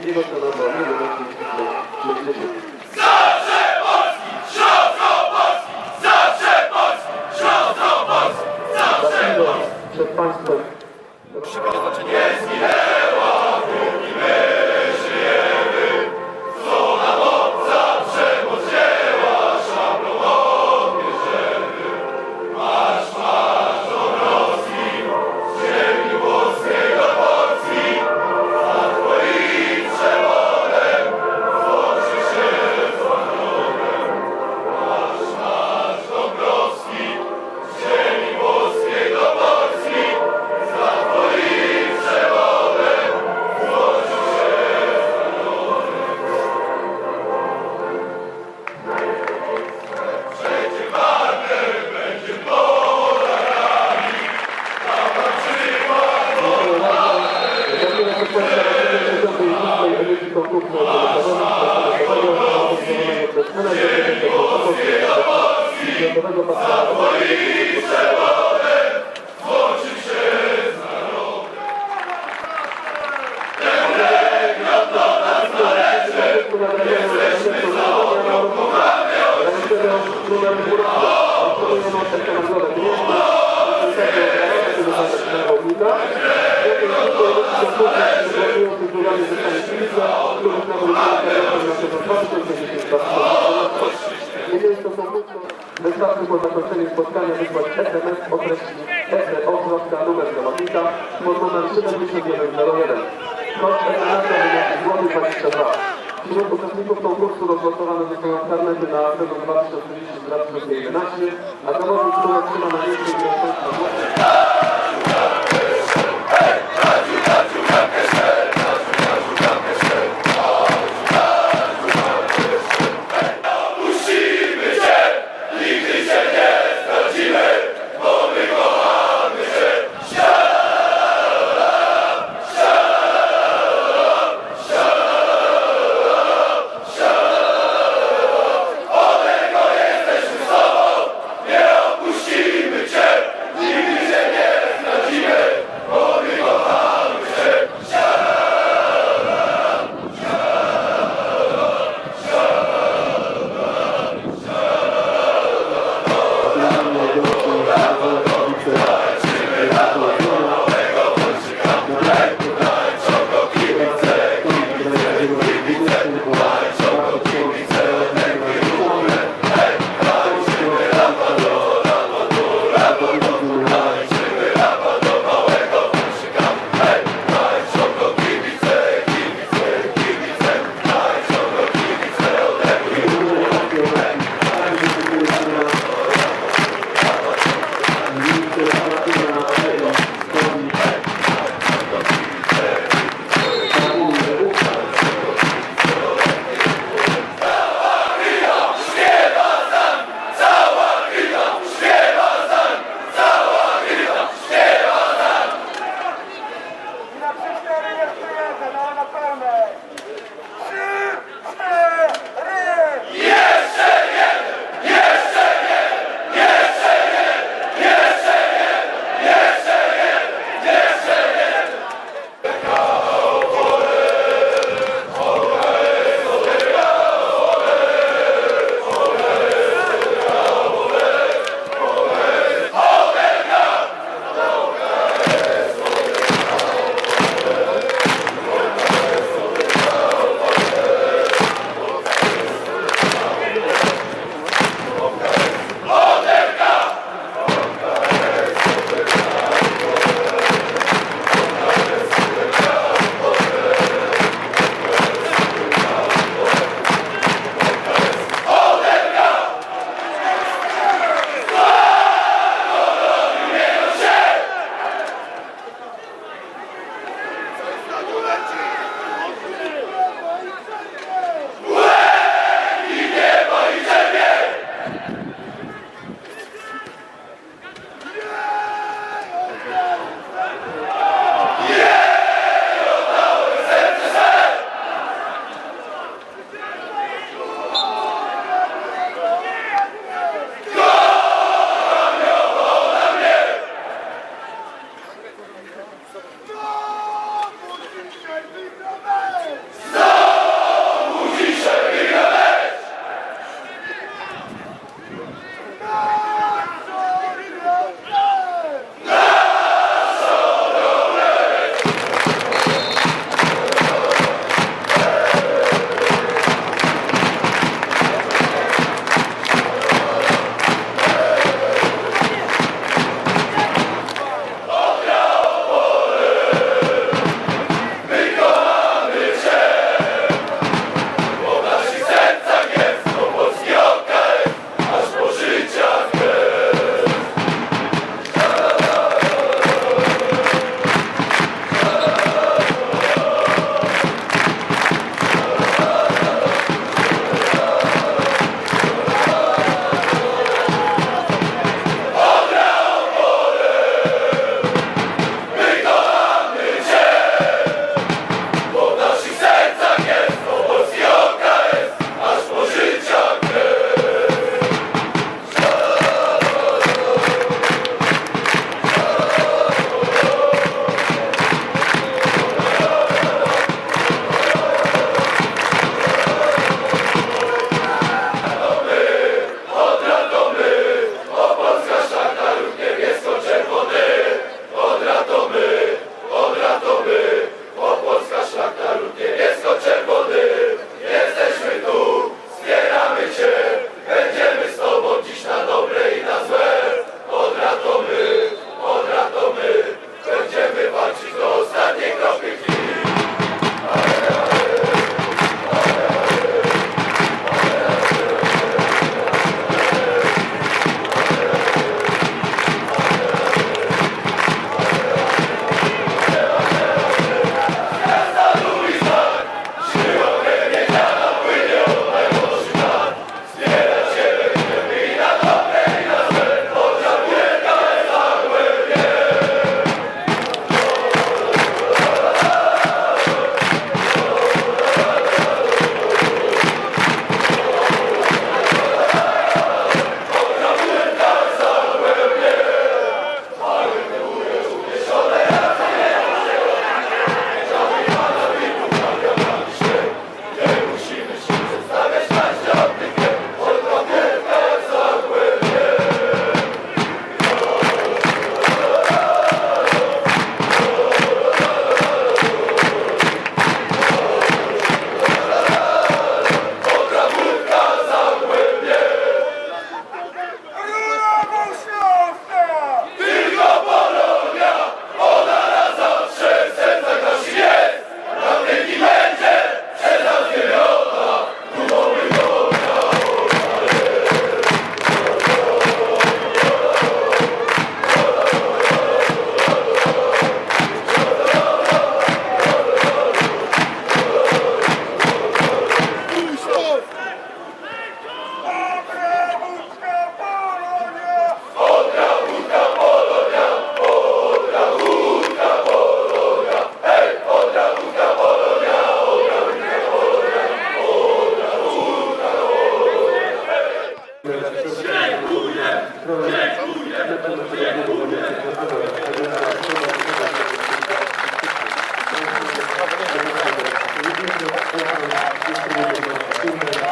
Nie można na to, nie można na spotkania wysłać SMS o treści ESE Ośrodka numer zawodnika pod numer 7101. Koszt SMS wynosi złoty 22. Wśród uczestników konkursu rozlosowane zostaną karnety na sezon 2030-2011, a zawodnik, który otrzyma największe ilość złotych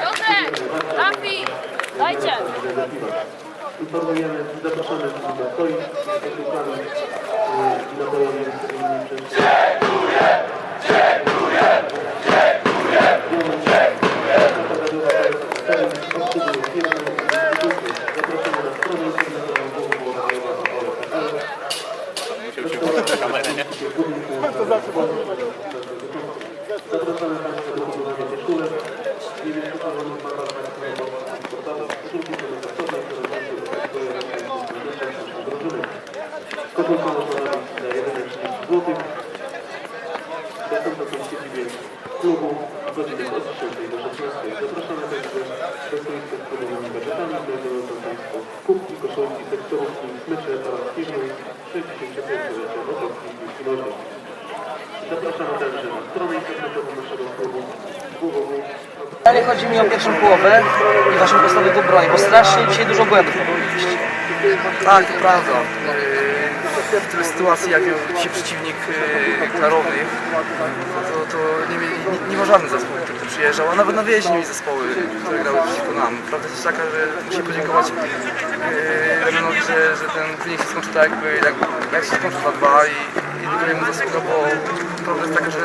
Piotrek! Rafi! Dajcie! Informujemy, zapraszamy do stoi, przez Zapraszamy na stronę Zapraszamy Są siedzibie klubu godzinach od 10 do 16. Zapraszamy także do stoiska z podobnymi gadżetami. Znajdują tam Państwo kubki, koszulki, tekturówki, smycze oraz firmy 65-lecia Wrocławskiej Piłki Nożnej. Zapraszamy także na stronę internetową naszego klubu www. Ale chodzi mi o pierwszą połowę i waszą postawę w obronie, bo strasznie dzisiaj dużo błędów popełniliście. Tak, to prawda. W tej sytuacji, jak się przeciwnik yy, klarowny, to, to nie, nie, nie ma żadny zespół, który tu przyjeżdżał, a nawet na wieś nie zespoły, które grały przeciwko nam. Prawda jest taka, że muszę podziękować yy, Lemenowi, że, że ten wynik się skończył tak, jakby, jak, jak się skończył 2-2 i, i tylko jemu zasługa, bo prawda jest taka, że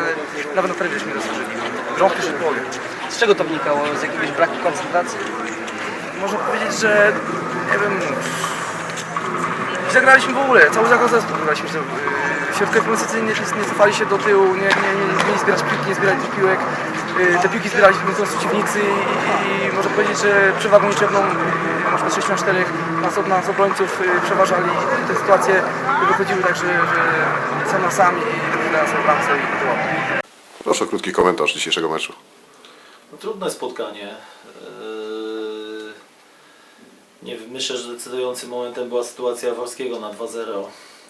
nawet na żeśmy nie zasłużyli. Grą w pierwszej połowie. Z czego to wnikało? Z jakiegoś braku koncentracji? Można powiedzieć, że nie wiem. Zagraliśmy w ogóle, cały zakład zespół graliśmy. że, yy, Środkowi pomocy nie, nie cofali się do tyłu, nie, nie, nie, nie zbierać piłki, nie zbierali tych piłek. Yy, Te piłki zbierali tylko przeciwnicy i, i można powiedzieć, że przewagą liczebną, yy, na przykład 6 na 4 nas, nas obrońców yy, przeważali i te sytuacje wychodziły tak, że, że sam na sam i na sobie bramce i. Proszę o krótki komentarz dzisiejszego meczu. No, trudne spotkanie. Nie myślę, że decydującym momentem była sytuacja Worskiego na 2-0.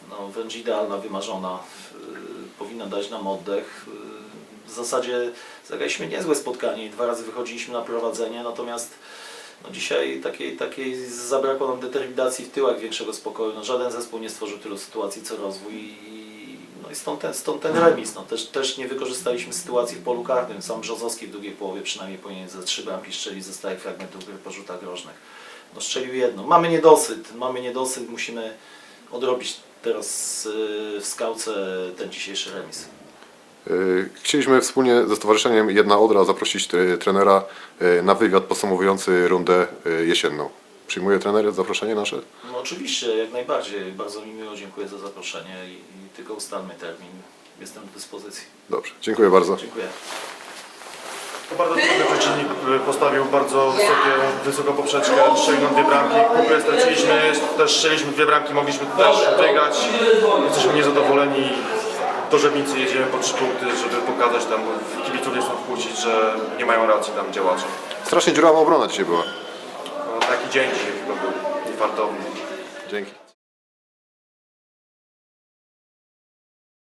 No, wręcz idealna, wymarzona. Eee, Powinna dać nam oddech. Eee, W zasadzie zagraliśmy niezłe spotkanie dwa razy wychodziliśmy na prowadzenie, natomiast no dzisiaj takiej, takiej zabrakło nam determinacji w tyłach większego spokoju. No, żaden zespół nie stworzył tylu sytuacji co rozwój i, no i stąd ten, stąd ten remis. No, też, też nie wykorzystaliśmy sytuacji w polu karnym. Sam Brzozowski w drugiej połowie przynajmniej powinien ze trzy bramki strzelić ze stałych fragmentów gry po rzutach rożnych. No strzelił jedno. Mamy niedosyt, mamy niedosyt, musimy odrobić teraz yy, w skałce ten dzisiejszy remis. Yy, Chcieliśmy wspólnie ze Stowarzyszeniem Jedna Odra zaprosić tre- trenera na wywiad podsumowujący rundę jesienną. Przyjmuje trener zaproszenie nasze? No oczywiście, jak najbardziej. Bardzo mi miło, dziękuję za zaproszenie i, i tylko ustalmy termin. Jestem do dyspozycji. Dobrze, dziękuję bardzo. Dziękuję. Bardzo trudny przeciwnik y, postawił bardzo wysokie, wysoką poprzeczkę, strzelił dwie bramki, kupę straciliśmy, też strzeliśmy dwie bramki, mogliśmy też wygrać. Jesteśmy niezadowoleni. Do Żebnicy jedziemy po trzy punkty, żeby pokazać tam kibiców nie chcą wkłócić, że nie mają racji tam działacze. Strasznie dziurawa obrona dzisiaj była. No, taki dzień dzisiaj chyba był, niefartowny. Dzięki.